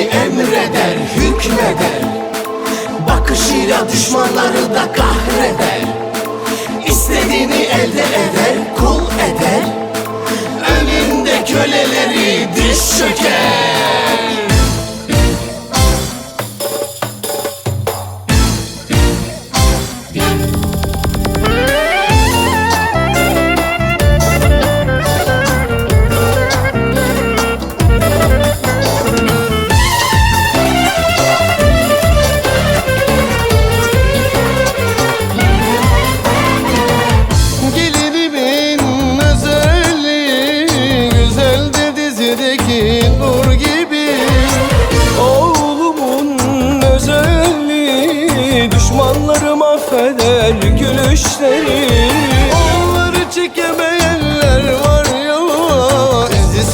emreder, hükmeder. Bakışıyla düşmanları da kahreder. İstediğini elde eder, kul eder. Önünde köleleri diz çöker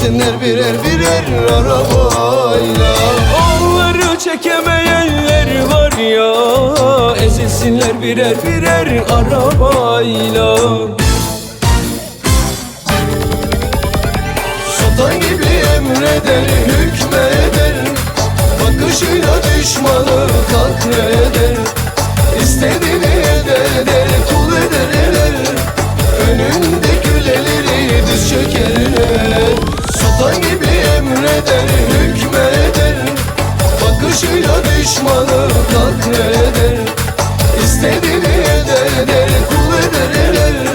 Ezilsinler birer birer arabayla Onları çekemeyenler var ya Ezilsinler birer birer arabayla Sultan gibi emreder, hükmeder Bakışıyla düşmanı katleder İstediğini elde eder, kul eder eder. Önünde küleleri diz çökerler düşmanı katleder İstediğini elde eder, kul eder. Eder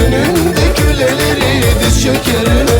Önünde küleleri diz çökerler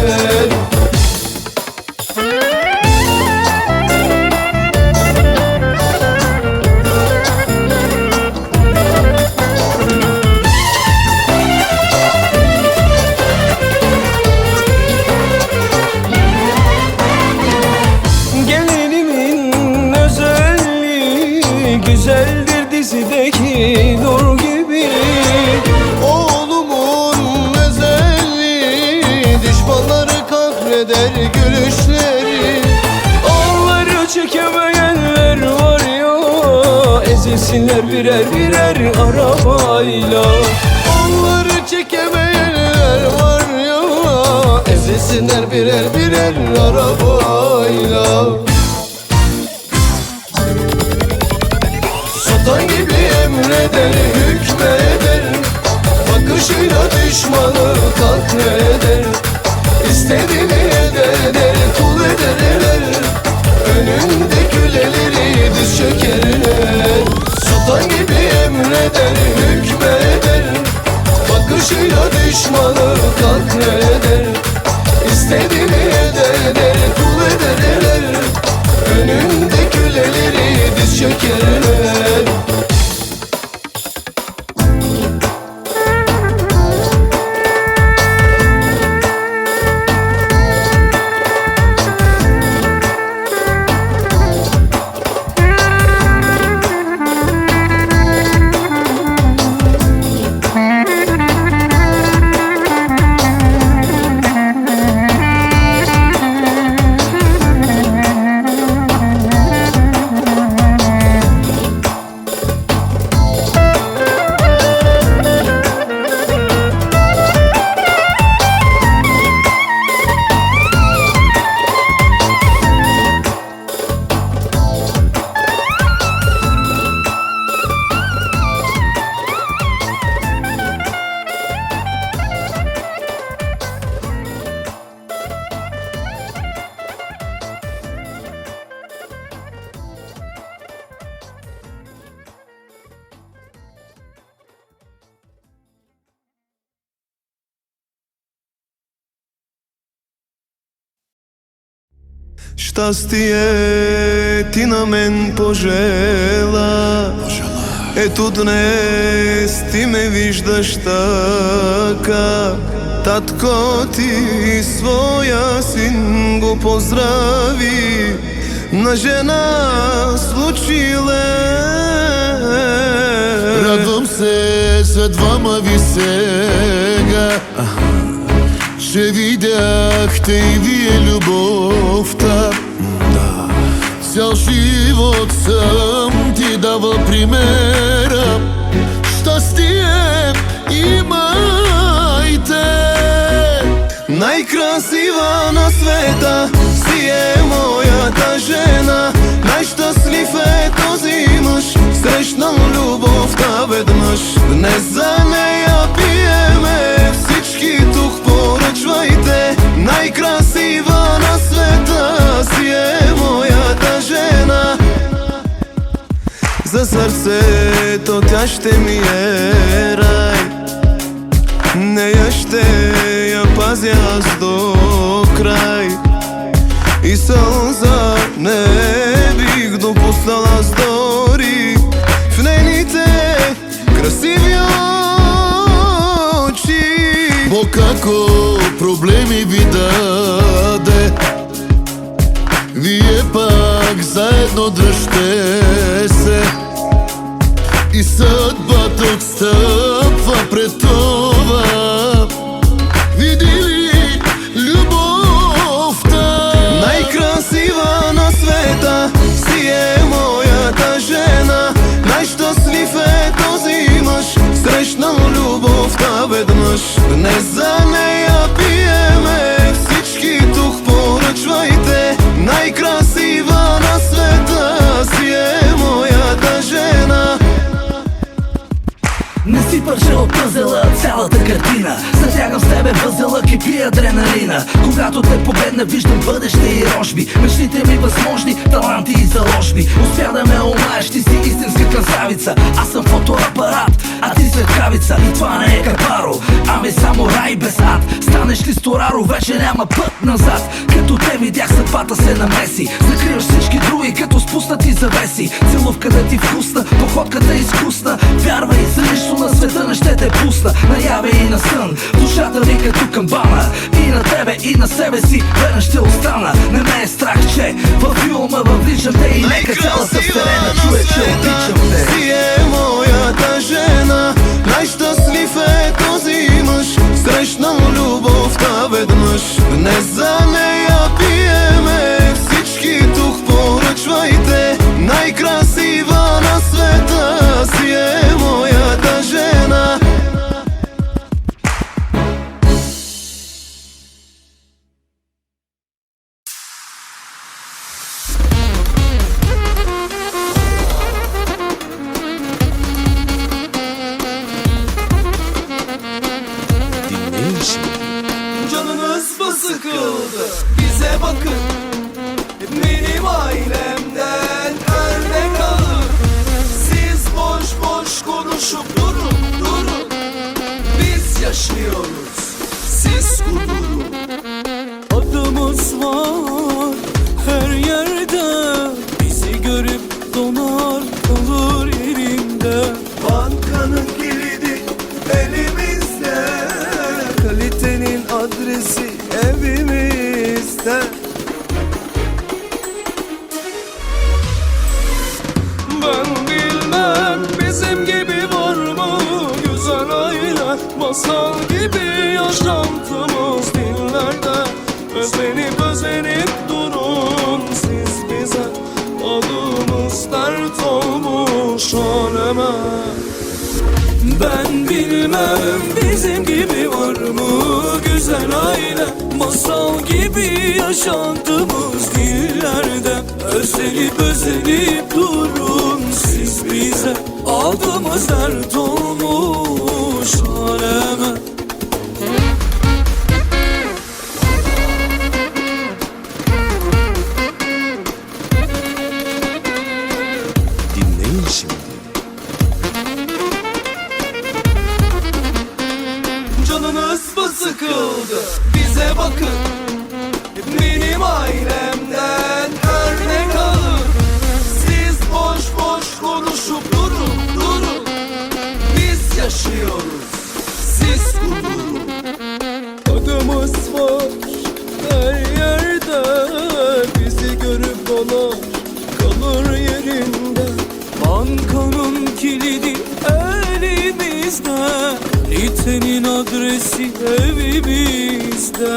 ya Ezilsinler birer birer arabayla. Onları çekemeyenler var ya. Ezilsinler birer birer arabayla. Sultan gibi emreder, Щастие ти на мен пожела. Ето днес ти ме виждаш така. Татко ти своя син го поздрави. На жена случиле. Радвам се за двама ви сега Че видяхте и вие любовта. Цял живот съм ти давал примера. Щастие имайте. Най-красива на света си е моята жена. Най-щастлив е този мъж. Срещнал любовта веднъж. Днес за нея пиеме Най-красива на света си е моята жена. За сърцето тя ще ми е рай. Нея ще я пазя аз до край. И сълза не бих допуснал аз дори В нейните красиви очи. Бог ако проблеми ви jedno dršte se I sad batok stav Тебе възела, кипи адреналина. Когато те погледна виждам бъдеще и рожби. Мечтите ми възможни, таланти и заложби. Успя да ме омаеш, ти си истинска красавица. Аз съм фотоапарат, ти светкавица И това не е капаро, ами само рай без ад Станеш ли стораро, вече няма път назад Като те видях съдбата се намеси Закриваш всички други, като спуснати завеси Целувката ти вкусна, походката изкусна Вярвай, за нищо на света не ще те пусна Наяве и на сън, душата ми като камбана И на тебе, и на себе си, верен ще остана Не ме е страх, че във филма въвличам те И нека цялата вселена чуе, че обичам те веднъж Днес за var her yerde Bizi görüp donar kalır yerinde. Bankanın kilidi elimizde Kalitenin adresi evimizde. Ben bilmem bizim gibi var mı? Güzel aile masal gibi yaşantımız aleme Ben bilmem bizim gibi var mı Güzel aile? Masal gibi yaşantımız dillerde. Özenip özenip durun siz bize. Aldığımız dert olmuş aleme elimizde Ritenin adresi evimizde